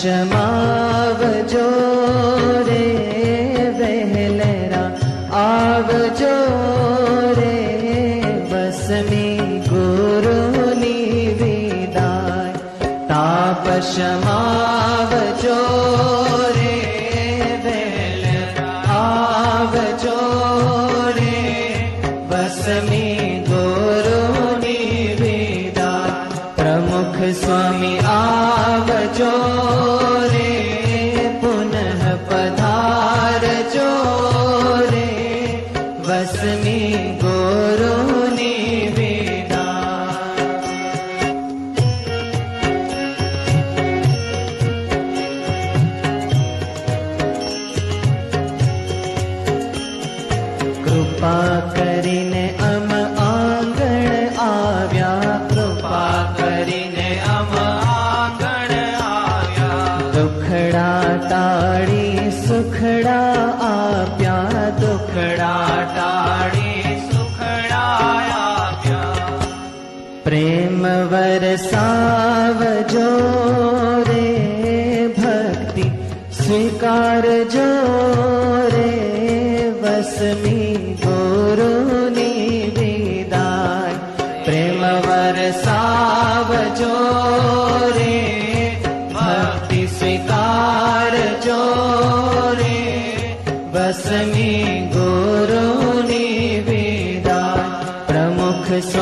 क्षमावजो रे वहलरा आवजो रे बसमी गुरुनी विदाय ताप क्षमावजो रे वहलरा आवजो रे बसमी स्वामी आवजो रे पुनः पधारजो रे। वसमी विदाय કૃપા दुखड़ा ताड़ी ुखडाडी सुखडाप्याुखडा ताडी सुखडा प्रेम वरसाव जो रे भक्ति स्वीकार जो रे वसमी गोरी विदा प्रेम वरसाव सावो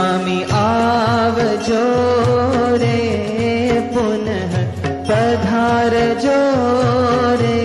ी आवो रे पुनः प्रधारो रे